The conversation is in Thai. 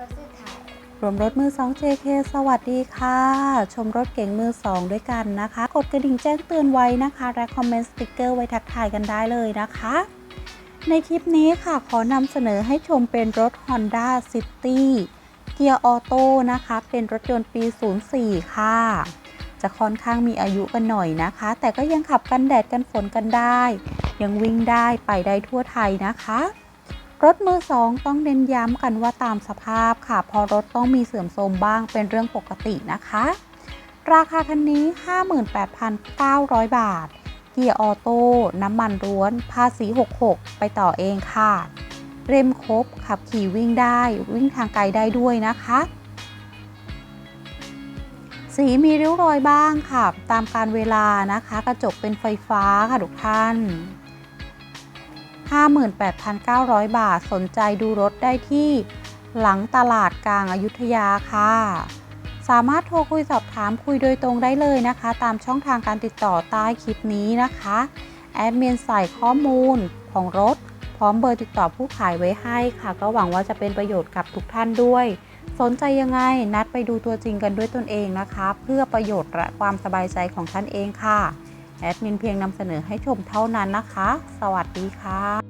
รถสุดท้ายรวมรถมือ 2 JK สวัสดีค่ะ ชมรถเก๋งมือ 2 ด้วยกันนะคะ กดกระดิ่งแจ้งเตือนไว้นะคะ และคอมเมนต์สติกเกอร์ไว้ทักทายกันได้เลยนะคะ ในคลิปนี้ค่ะขอนำเสนอให้ชมเป็นรถ Honda City เกียร์ออโต้นะคะ เป็นรถยนต์ปี 04 ค่ะ จะค่อนข้างมีอายุกันหน่อยนะคะ แต่ก็ยังขับกันแดดกันฝนกันได้ ยังวิ่งได้ไปได้ทั่วไทยนะคะ รถมือสองต้องเน้นย้ำกันว่าตามสภาพค่ะ พอรถต้องมีเสื่อมโทรมบ้างเป็นเรื่องปกตินะคะ ราคาคันนี้ 58,900 บาท เกียร์ออโต้ น้ำมันร้วน ภาษี 66 ไปต่อเองค่ะ เร่มครบ ขับขี่วิ่งได้ วิ่งทางไกลได้ด้วยนะคะ สีมีริ้วรอยบ้างค่ะ ตามการเวลานะคะ กระจกเป็นไฟฟ้าค่ะทุกท่าน 58,900 บาท สนใจดูรถได้ที่หลังตลาดกลางอายุทยาค่ะ สามารถโทรคุยสอบถามคุยโดยตรงได้เลยนะคะ ตามช่องทางการติดต่อใต้คลิปนี้นะคะ แอดมินใส่ข้อมูลของรถ พร้อมเบอร์ติดต่อผู้ขายไว้ให้ค่ะ ก็หวังว่าจะเป็นประโยชน์กับทุกท่านด้วย สนใจยังไงนัดไปดูตัวจริงกันด้วยตนเองนะคะ เพื่อประโยชน์และความสบายใจของท่านเองค่ะแอดมินเพียงนำเสนอให้ชมเท่านั้นนะคะ สวัสดีค่ะ